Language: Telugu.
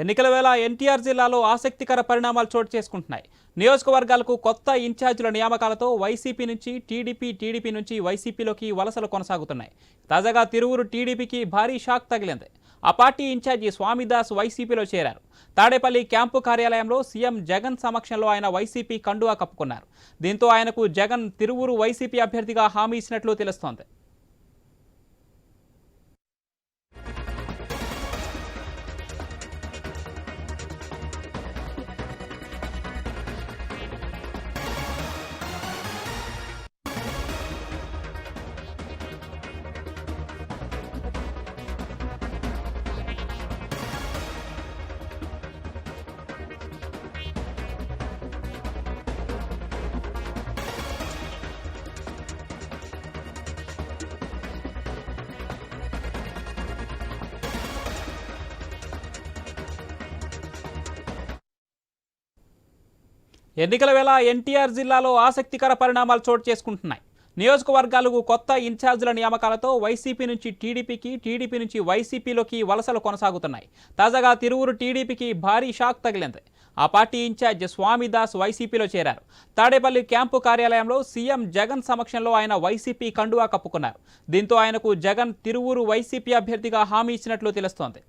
ఎన్నికల వేళ ఎన్టీఆర్ జిల్లాలో ఆసక్తికర పరిణామాలు చోటు చేసుకుంటున్నాయి. నియోజకవర్గాలకు కొత్త ఇన్ఛార్జీల నియామకాలతో వైసీపీ నుంచి టీడీపీ టీడీపీ నుంచి వైసీపీలోకి వలసలు కొనసాగుతున్నాయి. తాజాగా తిరువురు టీడీపీకి భారీ షాక్ తగిలింది. ఆ పార్టీ ఇన్ఛార్జి స్వామిదాస్ వైసీపీలో చేరారు. తాడేపల్లి క్యాంపు కార్యాలయంలో సీఎం జగన్ సమక్షంలో ఆయన వైసీపీ కండువా కప్పుకున్నారు. దీంతో ఆయనకు జగన్ తిరువురు వైసీపీ అభ్యర్థిగా హామీ ఇచ్చినట్లు తెలుస్తోంది. ఎన్నికల వేళ ఎన్టీఆర్ జిల్లాలో ఆసక్తికర పరిణామాలు చోటు చేసుకుంటున్నాయి. నియోజకవర్గాలకు కొత్త ఇన్ఛార్జీల నియామకాలతో వైసీపీ నుంచి టీడీపీకి టీడీపీ నుంచి వైసీపీలోకి వలసలు కొనసాగుతున్నాయి. తాజాగా తిరువురు టీడీపీకి భారీ షాక్ తగిలింది. ఆ పార్టీ ఇన్ఛార్జ్ స్వామిదాస్ వైసీపీలో చేరారు. తాడేపల్లి క్యాంపు కార్యాలయంలో సీఎం జగన్ సమక్షంలో ఆయన వైసీపీ కండువా కప్పుకున్నారు. దీంతో ఆయనకు జగన్ తిరువురు వైసీపీ అభ్యర్థిగా హామీ ఇచ్చినట్లు తెలుస్తోంది.